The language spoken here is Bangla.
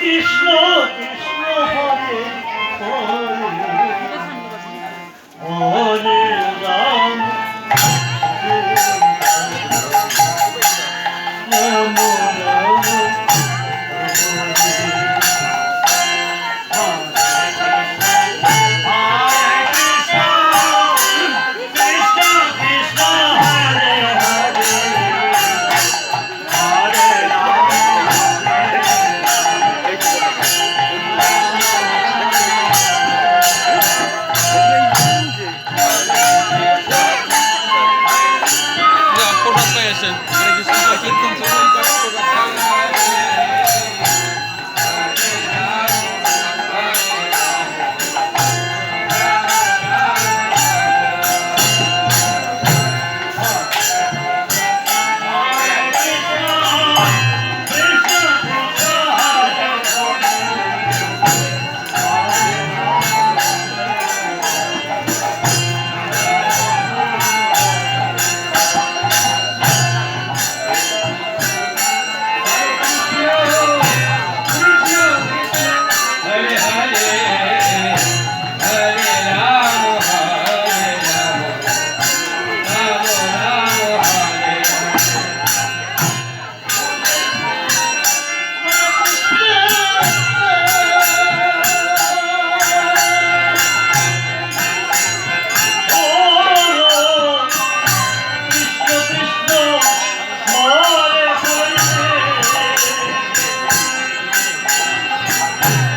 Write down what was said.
কৃষ্ণ কৃষ্ণ। কীর্তন শ্রবণ করেন Yeah!